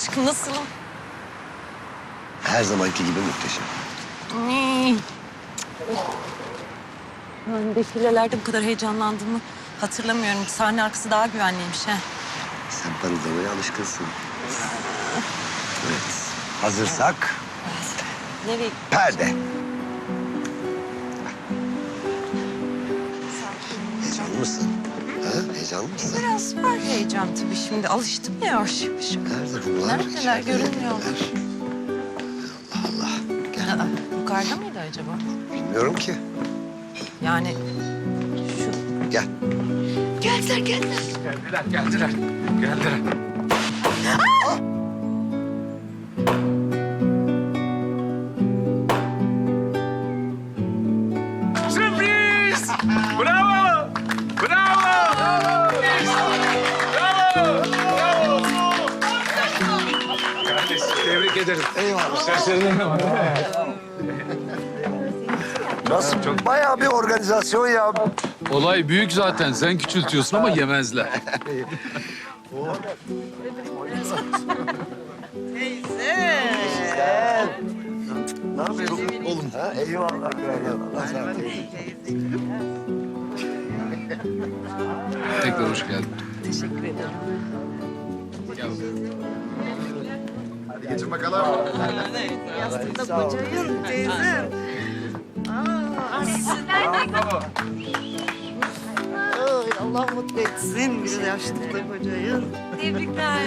Aşkım nasılım? Her zamanki gibi muhteşem. Hmm. Ben defilelerde bu kadar heyecanlandığımı hatırlamıyorum. Sahne arkası daha güvenliymiş ha. Sen parıldamaya alışkınsın. Evet. Hazırsak Nereye? perde. Heyecanlı mısın? Ha? Heyecanlı mısın? Biraz var heyecan tabii şimdi. Alıştım ya yavaş yavaş. Nerede bunlar? Neredeler? İçeride Görünmüyorlar. Allah Allah. Gel. Aa, yukarıda mıydı acaba? Bilmiyorum ki. Yani şu... Gel. Geldiler geldiler. Geldiler, geldiler. Geldiler. Sürpriz! Tebrik ederim. Eyvallah. Seslerine ne var? Nasıl? Çok... Bayağı bir organizasyon ya. Olay büyük zaten. Sen küçültüyorsun ama yemezler. Ne yapıyorsun oğlum? Ha? Eyvallah. Tekrar hoş geldin. Teşekkür ederim. Geçin bakalım. Yastıkta kocayım teyzem. Ay, Allah mutlu etsin bir yaşlıkta kocayı. Tebrikler.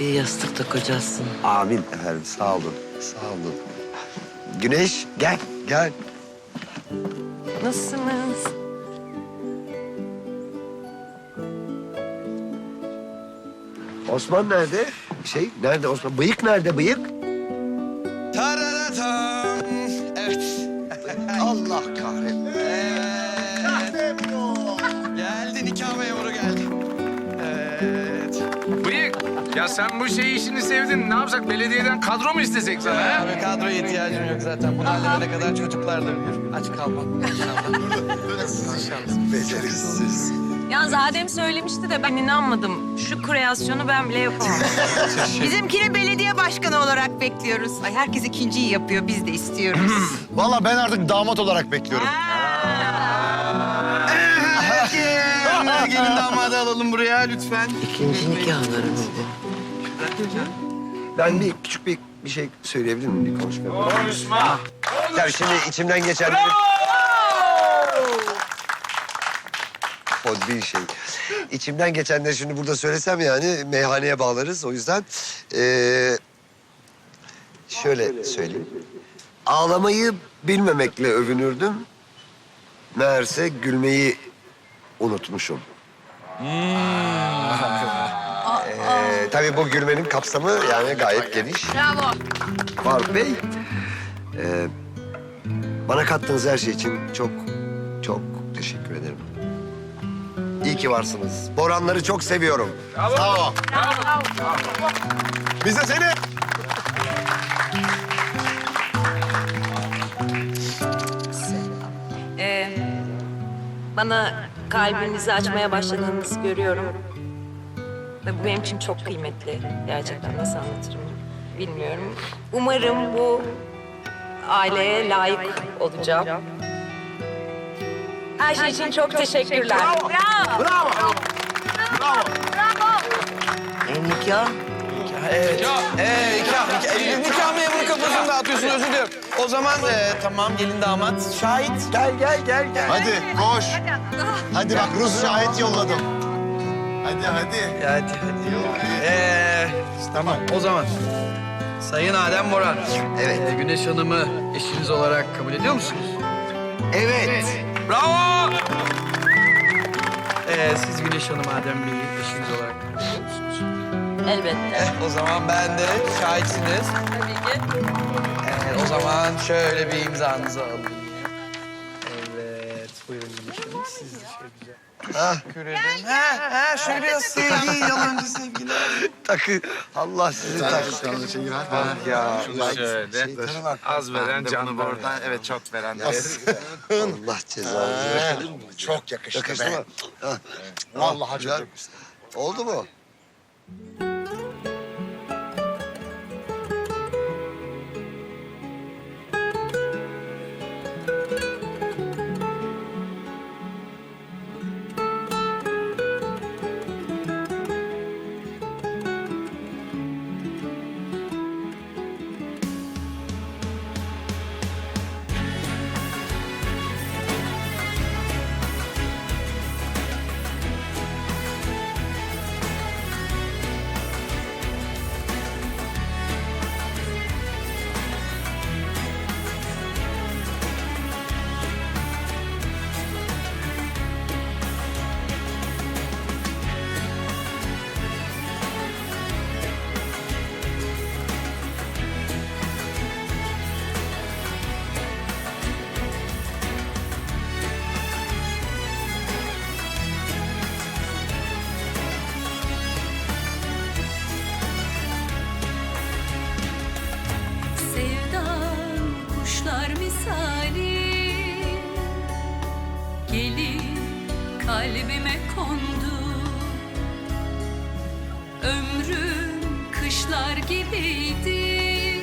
Bir yastıkta kocasın. Amin efendim. Sağ olun. Sağ olun. Güneş gel. Gel. Nasılsınız? Osman nerede? Şey nerede Osman? Bıyık nerede bıyık? Tararatam. Evet. Allah kahretsin. Evet. Geldi nikah memuru geldi. Evet. Bıyık, ya sen bu şey işini sevdin. Ne yapsak? Belediyeden kadro mu istesek sana? ha? Abi kadroya ihtiyacım yok zaten. Bunu halledene kadar çocuklar da ölür. Aç kalmam inşallah. İnşallah. Beceriksiz. Yalnız Adem söylemişti de ben inanmadım. Şu kreasyonu ben bile yapamam. Bizimkini belediye başkanı olarak bekliyoruz. Ay herkes ikinciyi yapıyor, biz de istiyoruz. Vallahi ben artık damat olarak bekliyorum. Gelin damadı alalım buraya lütfen. İkinci nikahları mı bu? Ben bir küçük bir bir şey söyleyebilir miyim? Bir konuşma. Konuşma. Ya şimdi içimden geçen bir... O bir şey. İçimden geçenleri şimdi burada söylesem yani meyhaneye bağlarız. O yüzden eee, şöyle söyleyeyim. Ağlamayı bilmemekle övünürdüm. Meğerse gülmeyi unutmuşum. Ee, tabii bu gülmenin kapsamı yani gayet geniş. Bravo. Faruk Bey, ee, bana kattığınız her şey için çok, çok teşekkür ederim. İyi ki varsınız. Boranları çok seviyorum. Bravo. Biz de seni. Ee, bana kalbinizi açmaya başladığınızı görüyorum. Ve bu benim için çok kıymetli. Gerçekten nasıl anlatırım bilmiyorum. Umarım bu aileye layık olacağım. Her şey için çok teşekkürler. E nikah? Evet. Ee, nikah, nikah, Ee, nikah memuru kafasını dağıtıyorsun özür dilerim. O zaman e, tamam gelin damat. Şahit. Gel, gel, gel, gel. Hadi koş. Hadi bak Rus şahit yolladım. Hadi hadi. Hadi hadi. Ee, tamam o zaman. Sayın Adem Boran. Evet. e, Güneş Hanım'ı eşiniz olarak kabul ediyor musunuz? Evet. Bravo! Ee, siz Güneş Hanım Adem Bey'i eşiniz olarak musunuz? Elbette. Eh, o zaman ben de şahitsiniz. Tabii ki. Ee, o zaman şöyle bir imzanızı alayım. Evet, buyurun Güneş Hanım. Küredim. Ha, ha, şöyle biraz sevgi, yalancı sevgiler. Takı. Allah sizi taksın. Sana şeyi ver. Ya. Şöyle. Az veren can ver. Buradan evet çok veren. Allah versin. Çok yakıştı, Yakıştı be. mı? Ha. Vallahi çok Güzel. yakıştı. Oldu mu? Ömrüm kışlar gibiydi.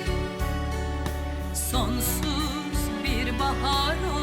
Sonsuz bir bahar oldu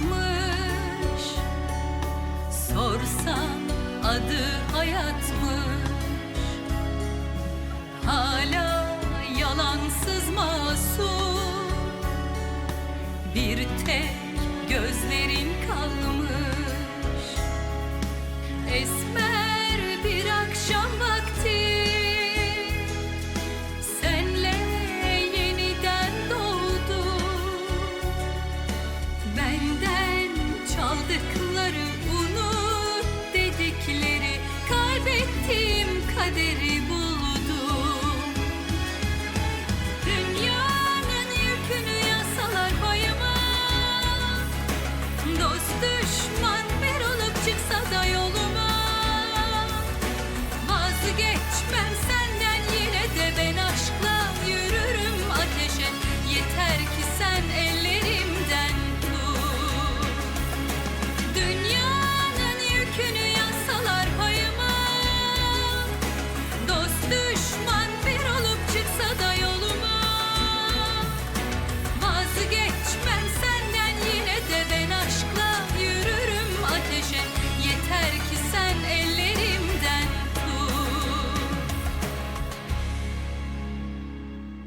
günaha batmış Sorsam adı hayatmış. Hala yalansız masum. Bir tek gözlerin Yazdıkları unut dedikleri kaybettiğim kaderi